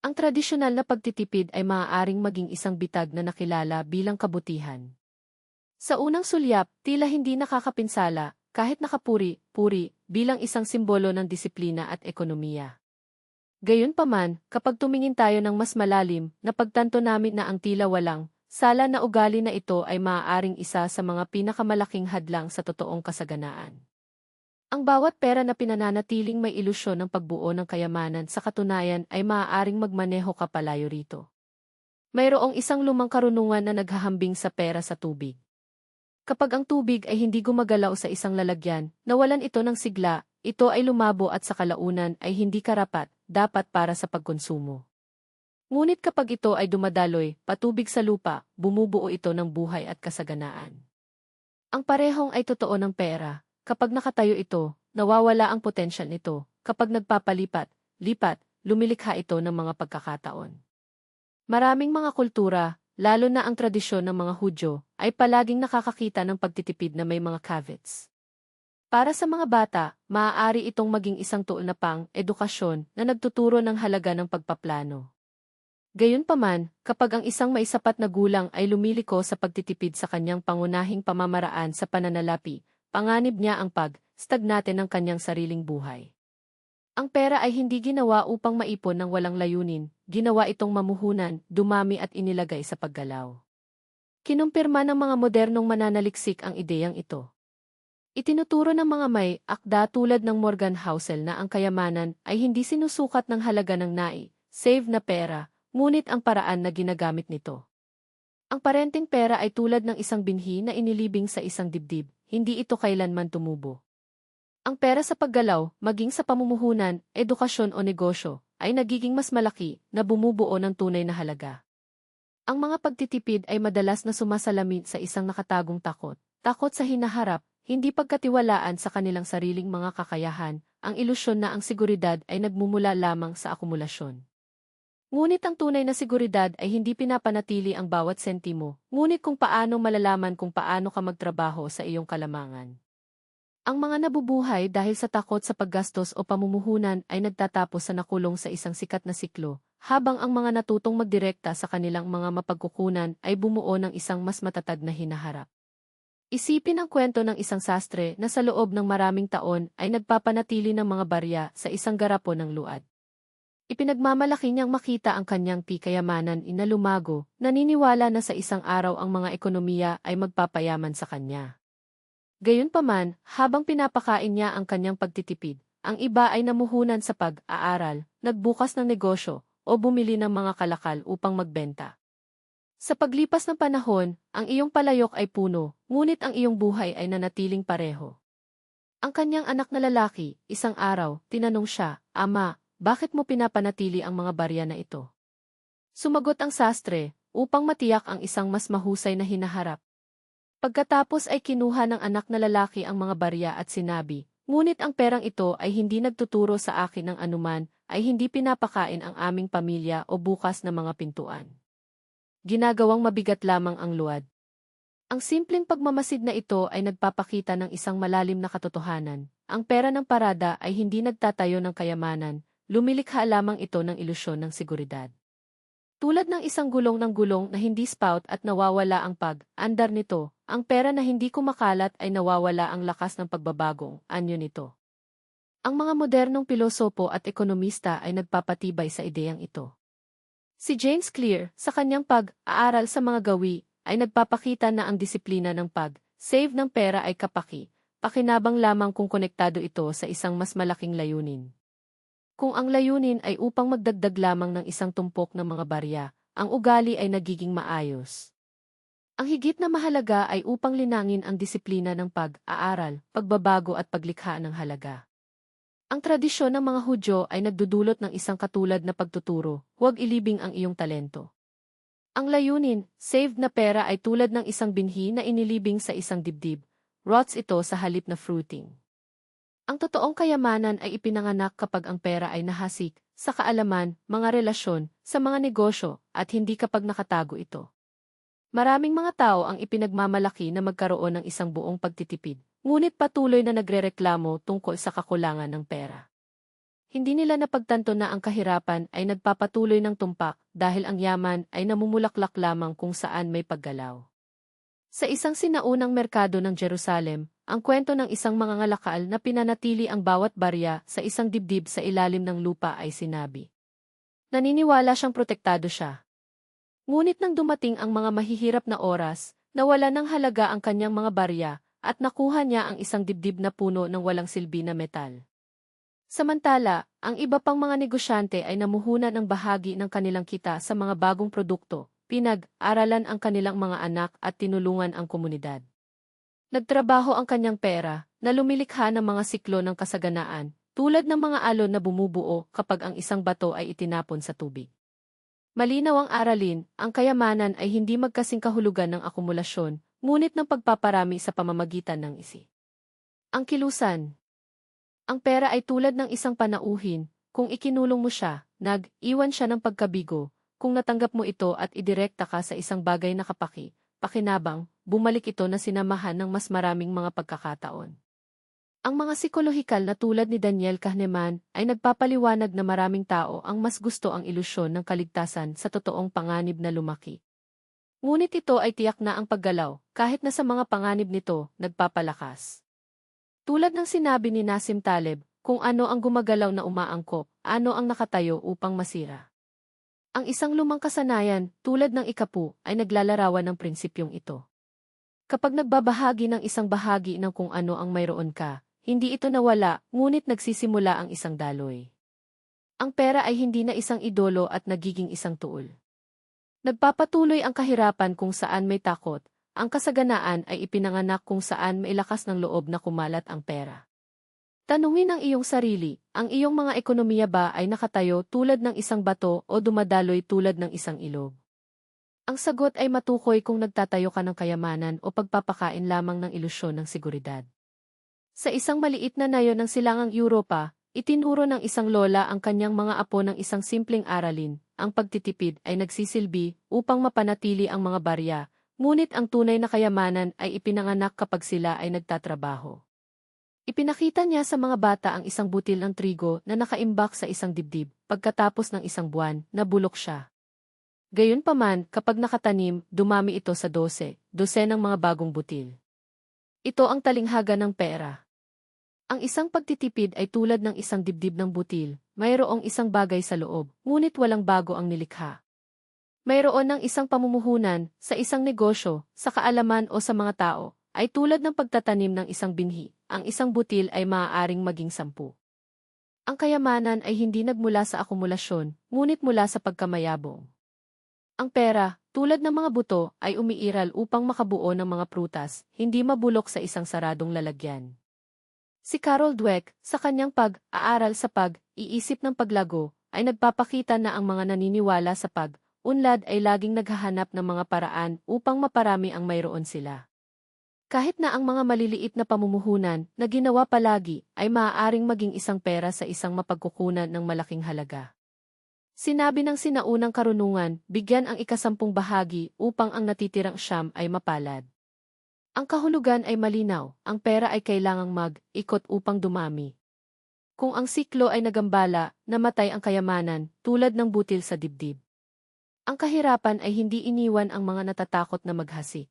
Ang tradisyonal na pagtitipid ay maaaring maging isang bitag na nakilala bilang kabutihan. Sa unang sulyap, tila hindi nakakapinsala, kahit nakapuri, puri, bilang isang simbolo ng disiplina at ekonomiya. Gayunpaman, kapag tumingin tayo ng mas malalim, napagtanto namin na ang tila walang, sala na ugali na ito ay maaaring isa sa mga pinakamalaking hadlang sa totoong kasaganaan. Ang bawat pera na pinananatiling may ilusyon ng pagbuo ng kayamanan sa katunayan ay maaaring magmaneho ka palayo rito. Mayroong isang lumang karunungan na naghahambing sa pera sa tubig. Kapag ang tubig ay hindi gumagalaw sa isang lalagyan, nawalan ito ng sigla, ito ay lumabo at sa kalaunan ay hindi karapat, dapat para sa pagkonsumo. Ngunit kapag ito ay dumadaloy, patubig sa lupa, bumubuo ito ng buhay at kasaganaan. Ang parehong ay totoo ng pera, Kapag nakatayo ito, nawawala ang potensyal nito. Kapag nagpapalipat, lipat, lumilikha ito ng mga pagkakataon. Maraming mga kultura, lalo na ang tradisyon ng mga Hudyo, ay palaging nakakakita ng pagtitipid na may mga caveats. Para sa mga bata, maaari itong maging isang tool na pang edukasyon na nagtuturo ng halaga ng pagpaplano. Gayunpaman, kapag ang isang maisapat na gulang ay lumiliko sa pagtitipid sa kanyang pangunahing pamamaraan sa pananalapi, Panganib niya ang pag-stagnate ng kanyang sariling buhay. Ang pera ay hindi ginawa upang maipon ng walang layunin, ginawa itong mamuhunan, dumami at inilagay sa paggalaw. Kinumpirma ng mga modernong mananaliksik ang ideyang ito. Itinuturo ng mga may akda tulad ng Morgan Housel na ang kayamanan ay hindi sinusukat ng halaga ng nai, save na pera, ngunit ang paraan na ginagamit nito. Ang parenteng pera ay tulad ng isang binhi na inilibing sa isang dibdib, hindi ito kailanman tumubo. Ang pera sa paggalaw, maging sa pamumuhunan, edukasyon o negosyo, ay nagiging mas malaki na bumubuo ng tunay na halaga. Ang mga pagtitipid ay madalas na sumasalamin sa isang nakatagong takot, takot sa hinaharap, hindi pagkatiwalaan sa kanilang sariling mga kakayahan, ang ilusyon na ang seguridad ay nagmumula lamang sa akumulasyon. Ngunit ang tunay na seguridad ay hindi pinapanatili ang bawat sentimo, ngunit kung paano malalaman kung paano ka magtrabaho sa iyong kalamangan. Ang mga nabubuhay dahil sa takot sa paggastos o pamumuhunan ay nagtatapos sa nakulong sa isang sikat na siklo, habang ang mga natutong magdirekta sa kanilang mga mapagkukunan ay bumuo ng isang mas matatag na hinaharap. Isipin ang kwento ng isang sastre na sa loob ng maraming taon ay nagpapanatili ng mga barya sa isang garapo ng luad. Ipinagmamalaki niyang makita ang kanyang tikayamanan inalumago, naniniwala na sa isang araw ang mga ekonomiya ay magpapayaman sa kanya. Gayunpaman, habang pinapakain niya ang kanyang pagtitipid, ang iba ay namuhunan sa pag-aaral, nagbukas ng negosyo, o bumili ng mga kalakal upang magbenta. Sa paglipas ng panahon, ang iyong palayok ay puno, ngunit ang iyong buhay ay nanatiling pareho. Ang kanyang anak na lalaki, isang araw, tinanong siya, Ama, bakit mo pinapanatili ang mga barya na ito? Sumagot ang sastre, upang matiyak ang isang mas mahusay na hinaharap. Pagkatapos ay kinuha ng anak na lalaki ang mga barya at sinabi, ngunit ang perang ito ay hindi nagtuturo sa akin ng anuman, ay hindi pinapakain ang aming pamilya o bukas na mga pintuan. Ginagawang mabigat lamang ang luwad. Ang simpleng pagmamasid na ito ay nagpapakita ng isang malalim na katotohanan. Ang pera ng parada ay hindi nagtatayo ng kayamanan, lumilikha lamang ito ng ilusyon ng seguridad. Tulad ng isang gulong ng gulong na hindi spout at nawawala ang pag-andar nito, ang pera na hindi kumakalat ay nawawala ang lakas ng pagbabagong anyo nito. Ang mga modernong pilosopo at ekonomista ay nagpapatibay sa ideyang ito. Si James Clear, sa kanyang pag-aaral sa mga gawi, ay nagpapakita na ang disiplina ng pag-save ng pera ay kapaki, pakinabang lamang kung konektado ito sa isang mas malaking layunin. Kung ang layunin ay upang magdagdag lamang ng isang tumpok ng mga barya, ang ugali ay nagiging maayos. Ang higit na mahalaga ay upang linangin ang disiplina ng pag-aaral, pagbabago at paglikha ng halaga. Ang tradisyon ng mga Hudyo ay nagdudulot ng isang katulad na pagtuturo, huwag ilibing ang iyong talento. Ang layunin, saved na pera ay tulad ng isang binhi na inilibing sa isang dibdib, rots ito sa halip na fruiting. Ang totoong kayamanan ay ipinanganak kapag ang pera ay nahasik, sa kaalaman, mga relasyon, sa mga negosyo, at hindi kapag nakatago ito. Maraming mga tao ang ipinagmamalaki na magkaroon ng isang buong pagtitipid, ngunit patuloy na nagrereklamo tungkol sa kakulangan ng pera. hindi nila napagtanto na ang kahirapan ay nagpapatuloy ng tumpak dahil ang yaman ay namumulaklak lamang kung saan may paggalaw. Sa isang sinaunang merkado ng Jerusalem, ang kwento ng isang mangangalakal na pinanatili ang bawat barya sa isang dibdib sa ilalim ng lupa ay sinabi. Naniniwala siyang protektado siya. Ngunit nang dumating ang mga mahihirap na oras, nawala ng halaga ang kanyang mga barya at nakuha niya ang isang dibdib na puno ng walang silbi na metal. Samantala, ang iba pang mga negosyante ay namuhunan ng bahagi ng kanilang kita sa mga bagong produkto, pinag-aralan ang kanilang mga anak at tinulungan ang komunidad. Nagtrabaho ang kanyang pera, na lumilikha ng mga siklo ng kasaganaan, tulad ng mga alon na bumubuo kapag ang isang bato ay itinapon sa tubig. Malinaw ang aralin, ang kayamanan ay hindi magkasing kahulugan ng akumulasyon, ngunit ng pagpaparami sa pamamagitan ng isi. Ang kilusan ang pera ay tulad ng isang panauhin, kung ikinulong mo siya, nag-iwan siya ng pagkabigo, kung natanggap mo ito at idirekta ka sa isang bagay na kapaki, pakinabang, bumalik ito na sinamahan ng mas maraming mga pagkakataon. Ang mga psikolohikal na tulad ni Daniel Kahneman ay nagpapaliwanag na maraming tao ang mas gusto ang ilusyon ng kaligtasan sa totoong panganib na lumaki. Ngunit ito ay tiyak na ang paggalaw, kahit na sa mga panganib nito, nagpapalakas. Tulad ng sinabi ni Nassim Taleb, kung ano ang gumagalaw na umaangkop, ano ang nakatayo upang masira. Ang isang lumang kasanayan, tulad ng ikapu, ay naglalarawan ng prinsipyong ito. Kapag nagbabahagi ng isang bahagi ng kung ano ang mayroon ka, hindi ito nawala, ngunit nagsisimula ang isang daloy. Ang pera ay hindi na isang idolo at nagiging isang tuol. Nagpapatuloy ang kahirapan kung saan may takot, ang kasaganaan ay ipinanganak kung saan mailakas ng loob na kumalat ang pera. Tanungin ang iyong sarili, ang iyong mga ekonomiya ba ay nakatayo tulad ng isang bato o dumadaloy tulad ng isang ilog? Ang sagot ay matukoy kung nagtatayo ka ng kayamanan o pagpapakain lamang ng ilusyon ng seguridad. Sa isang maliit na nayon ng silangang Europa, itinuro ng isang lola ang kanyang mga apo ng isang simpleng aralin, ang pagtitipid ay nagsisilbi upang mapanatili ang mga barya, Ngunit ang tunay na kayamanan ay ipinanganak kapag sila ay nagtatrabaho. Ipinakita niya sa mga bata ang isang butil ng trigo na nakaimbak sa isang dibdib, pagkatapos ng isang buwan, nabulok siya. Gayunpaman, kapag nakatanim, dumami ito sa dose, dose ng mga bagong butil. Ito ang talinghaga ng pera. Ang isang pagtitipid ay tulad ng isang dibdib ng butil, mayroong isang bagay sa loob, ngunit walang bago ang nilikha. Mayroon ng isang pamumuhunan, sa isang negosyo, sa kaalaman o sa mga tao, ay tulad ng pagtatanim ng isang binhi, ang isang butil ay maaaring maging sampu. Ang kayamanan ay hindi nagmula sa akumulasyon, ngunit mula sa pagkamayabong. Ang pera, tulad ng mga buto, ay umiiral upang makabuo ng mga prutas, hindi mabulok sa isang saradong lalagyan. Si Carol Dweck, sa kanyang pag-aaral sa pag-iisip ng paglago, ay nagpapakita na ang mga naniniwala sa pag unlad ay laging naghahanap ng mga paraan upang maparami ang mayroon sila. Kahit na ang mga maliliit na pamumuhunan na ginawa palagi ay maaaring maging isang pera sa isang mapagkukunan ng malaking halaga. Sinabi ng sinaunang karunungan, bigyan ang ikasampung bahagi upang ang natitirang siyam ay mapalad. Ang kahulugan ay malinaw, ang pera ay kailangang mag-ikot upang dumami. Kung ang siklo ay nagambala, namatay ang kayamanan, tulad ng butil sa dibdib. Ang kahirapan ay hindi iniwan ang mga natatakot na maghasi.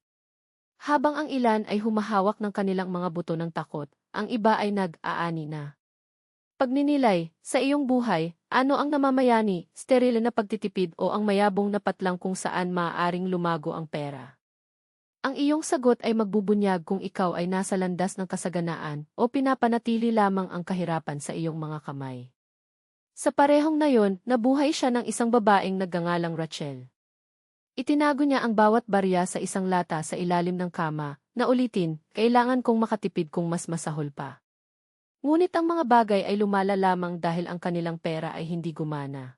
Habang ang ilan ay humahawak ng kanilang mga buto ng takot, ang iba ay nag-aani na. Pagninilay, sa iyong buhay, ano ang namamayani, sterile na pagtitipid o ang mayabong na patlang kung saan maaaring lumago ang pera? Ang iyong sagot ay magbubunyag kung ikaw ay nasa landas ng kasaganaan o pinapanatili lamang ang kahirapan sa iyong mga kamay. Sa parehong na yon, nabuhay siya ng isang babaeng nagngangalang Rachel. Itinago niya ang bawat barya sa isang lata sa ilalim ng kama, na ulitin, kailangan kong makatipid kung mas masahol pa. Ngunit ang mga bagay ay lumala lamang dahil ang kanilang pera ay hindi gumana.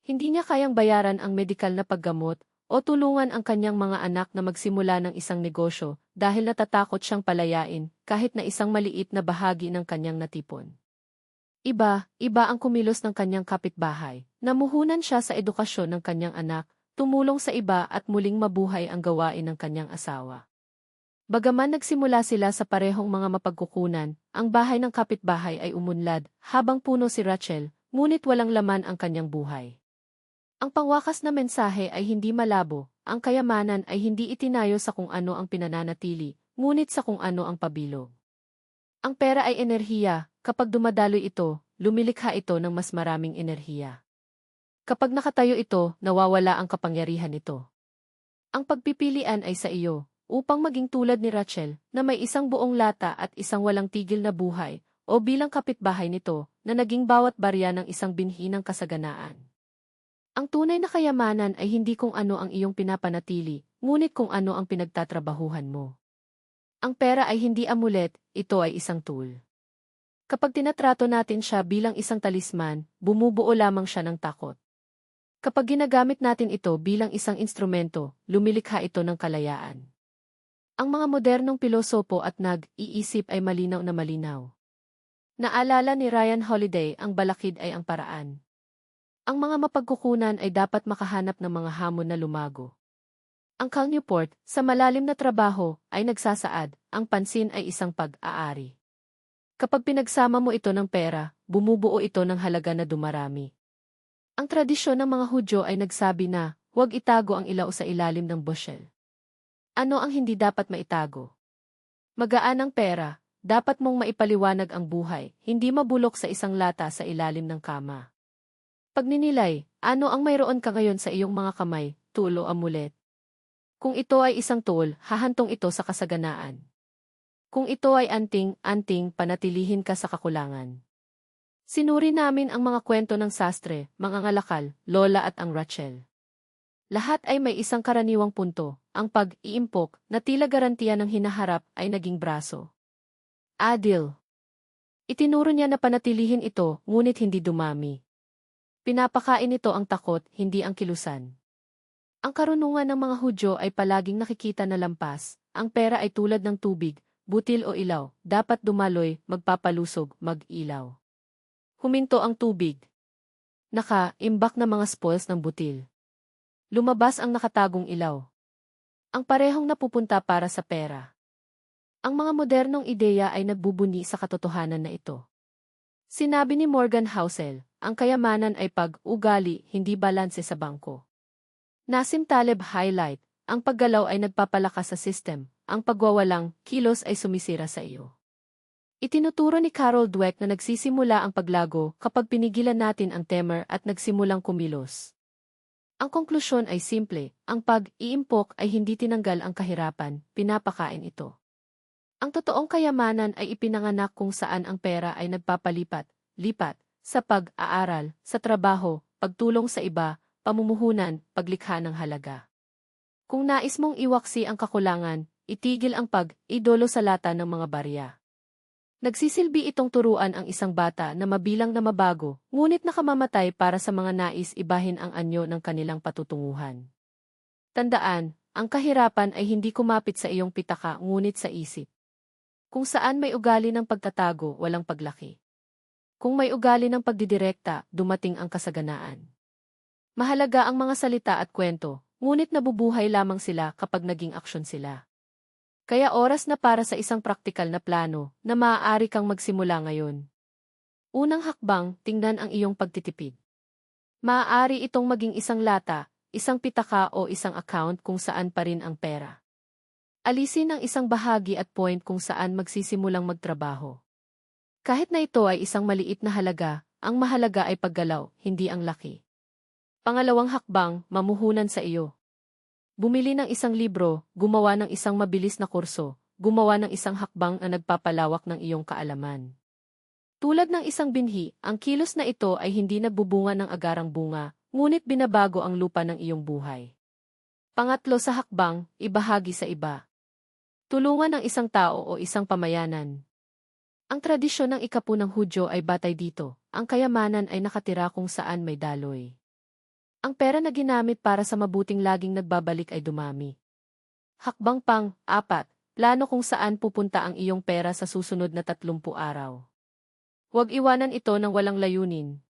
Hindi niya kayang bayaran ang medikal na paggamot o tulungan ang kanyang mga anak na magsimula ng isang negosyo dahil natatakot siyang palayain kahit na isang maliit na bahagi ng kanyang natipon. Iba, iba ang kumilos ng kanyang kapitbahay. Namuhunan siya sa edukasyon ng kanyang anak, tumulong sa iba at muling mabuhay ang gawain ng kanyang asawa. Bagaman nagsimula sila sa parehong mga mapagkukunan, ang bahay ng kapitbahay ay umunlad, habang puno si Rachel, ngunit walang laman ang kanyang buhay. Ang pangwakas na mensahe ay hindi malabo, ang kayamanan ay hindi itinayo sa kung ano ang pinananatili, ngunit sa kung ano ang pabilog. Ang pera ay enerhiya, kapag dumadaloy ito, lumilikha ito ng mas maraming enerhiya. Kapag nakatayo ito, nawawala ang kapangyarihan nito. Ang pagpipilian ay sa iyo, upang maging tulad ni Rachel, na may isang buong lata at isang walang tigil na buhay, o bilang kapitbahay nito, na naging bawat barya ng isang binhi ng kasaganaan. Ang tunay na kayamanan ay hindi kung ano ang iyong pinapanatili, ngunit kung ano ang pinagtatrabahuhan mo. Ang pera ay hindi amulet, ito ay isang tool. Kapag tinatrato natin siya bilang isang talisman, bumubuo lamang siya ng takot. Kapag ginagamit natin ito bilang isang instrumento, lumilikha ito ng kalayaan. Ang mga modernong pilosopo at nag-iisip ay malinaw na malinaw. Naalala ni Ryan Holiday ang balakid ay ang paraan. Ang mga mapagkukunan ay dapat makahanap ng mga hamon na lumago. Ang Cal Newport, sa malalim na trabaho, ay nagsasaad, ang pansin ay isang pag-aari. Kapag pinagsama mo ito ng pera, bumubuo ito ng halaga na dumarami. Ang tradisyon ng mga Hudyo ay nagsabi na, huwag itago ang ilaw sa ilalim ng bushel. Ano ang hindi dapat maitago? Magaan ang pera, dapat mong maipaliwanag ang buhay, hindi mabulok sa isang lata sa ilalim ng kama. Pagninilay, ano ang mayroon ka ngayon sa iyong mga kamay, tulo amulet? Kung ito ay isang tool, hahantong ito sa kasaganaan. Kung ito ay anting-anting, panatilihin ka sa kakulangan. Sinuri namin ang mga kwento ng sastre, mga ngalakal, lola at ang Rachel. Lahat ay may isang karaniwang punto, ang pag-iimpok na tila garantiya ng hinaharap ay naging braso. Adil. Itinuro niya na panatilihin ito, ngunit hindi dumami. Pinapakain nito ang takot, hindi ang kilusan. Ang karunungan ng mga Hudyo ay palaging nakikita na lampas, ang pera ay tulad ng tubig, butil o ilaw, dapat dumaloy, magpapalusog, mag-ilaw. Huminto ang tubig. Naka-imbak na mga spoils ng butil. Lumabas ang nakatagong ilaw. Ang parehong napupunta para sa pera. Ang mga modernong ideya ay nagbubuni sa katotohanan na ito. Sinabi ni Morgan Housel, ang kayamanan ay pag-ugali, hindi balanse sa bangko. Nasim Taleb highlight, ang paggalaw ay nagpapalakas sa system, ang pagwawalang kilos ay sumisira sa iyo. Itinuturo ni Carol Dweck na nagsisimula ang paglago kapag pinigilan natin ang temer at nagsimulang kumilos. Ang konklusyon ay simple, ang pag-iimpok ay hindi tinanggal ang kahirapan, pinapakain ito. Ang totoong kayamanan ay ipinanganak kung saan ang pera ay nagpapalipat, lipat, sa pag-aaral, sa trabaho, pagtulong sa iba, pamumuhunan, paglikha ng halaga. Kung nais mong iwaksi ang kakulangan, itigil ang pag-idolo sa lata ng mga barya. Nagsisilbi itong turuan ang isang bata na mabilang na mabago, ngunit nakamamatay para sa mga nais ibahin ang anyo ng kanilang patutunguhan. Tandaan, ang kahirapan ay hindi kumapit sa iyong pitaka ngunit sa isip. Kung saan may ugali ng pagtatago, walang paglaki. Kung may ugali ng pagdidirekta, dumating ang kasaganaan. Mahalaga ang mga salita at kwento, ngunit nabubuhay lamang sila kapag naging aksyon sila. Kaya oras na para sa isang praktikal na plano na maaari kang magsimula ngayon. Unang hakbang, tingnan ang iyong pagtitipid. Maaari itong maging isang lata, isang pitaka o isang account kung saan pa rin ang pera. Alisin ang isang bahagi at point kung saan magsisimulang magtrabaho. Kahit na ito ay isang maliit na halaga, ang mahalaga ay paggalaw, hindi ang laki. Pangalawang hakbang, mamuhunan sa iyo. Bumili ng isang libro, gumawa ng isang mabilis na kurso, gumawa ng isang hakbang na nagpapalawak ng iyong kaalaman. Tulad ng isang binhi, ang kilos na ito ay hindi nagbubunga ng agarang bunga, ngunit binabago ang lupa ng iyong buhay. Pangatlo sa hakbang, ibahagi sa iba. Tulungan ng isang tao o isang pamayanan. Ang tradisyon ng ikapunang Hudyo ay batay dito, ang kayamanan ay nakatira kung saan may daloy. Ang pera na ginamit para sa mabuting laging nagbabalik ay dumami. Hakbang pang, apat, plano kung saan pupunta ang iyong pera sa susunod na 30 araw. Huwag iwanan ito ng walang layunin.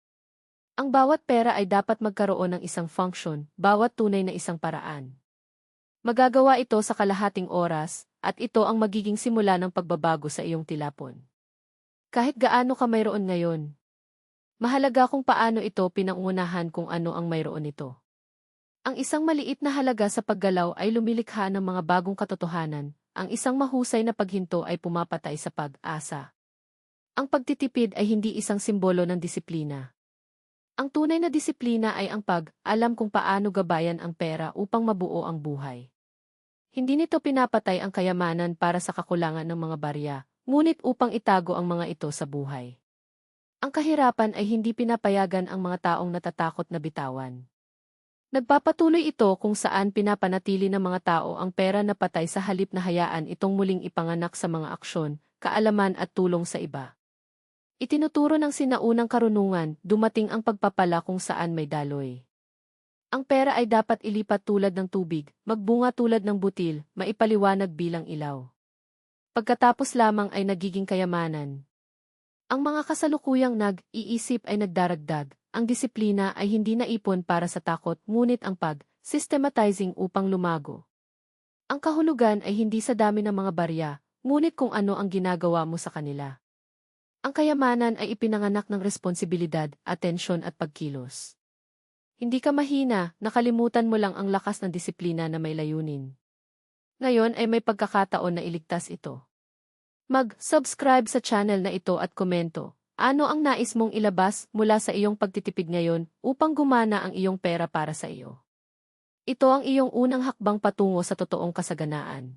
Ang bawat pera ay dapat magkaroon ng isang function, bawat tunay na isang paraan. Magagawa ito sa kalahating oras, at ito ang magiging simula ng pagbabago sa iyong tilapon. kahit gaano ka mayroon ngayon. Mahalaga kung paano ito pinangunahan kung ano ang mayroon ito. Ang isang maliit na halaga sa paggalaw ay lumilikha ng mga bagong katotohanan, ang isang mahusay na paghinto ay pumapatay sa pag-asa. Ang pagtitipid ay hindi isang simbolo ng disiplina. Ang tunay na disiplina ay ang pag-alam kung paano gabayan ang pera upang mabuo ang buhay. Hindi nito pinapatay ang kayamanan para sa kakulangan ng mga barya, ngunit upang itago ang mga ito sa buhay. Ang kahirapan ay hindi pinapayagan ang mga taong natatakot na bitawan. Nagpapatuloy ito kung saan pinapanatili ng mga tao ang pera na patay sa halip na hayaan itong muling ipanganak sa mga aksyon, kaalaman at tulong sa iba. Itinuturo ng sinaunang karunungan, dumating ang pagpapala kung saan may daloy. Ang pera ay dapat ilipat tulad ng tubig, magbunga tulad ng butil, maipaliwanag bilang ilaw. Pagkatapos lamang ay nagiging kayamanan. Ang mga kasalukuyang nag-iisip ay nagdaragdag, ang disiplina ay hindi naipon para sa takot ngunit ang pag-systematizing upang lumago. Ang kahulugan ay hindi sa dami ng mga barya, ngunit kung ano ang ginagawa mo sa kanila. Ang kayamanan ay ipinanganak ng responsibilidad, atensyon at pagkilos. Hindi ka mahina, nakalimutan mo lang ang lakas ng disiplina na may layunin. Ngayon ay may pagkakataon na iligtas ito. Mag-subscribe sa channel na ito at komento. Ano ang nais mong ilabas mula sa iyong pagtitipid ngayon upang gumana ang iyong pera para sa iyo? Ito ang iyong unang hakbang patungo sa totoong kasaganaan.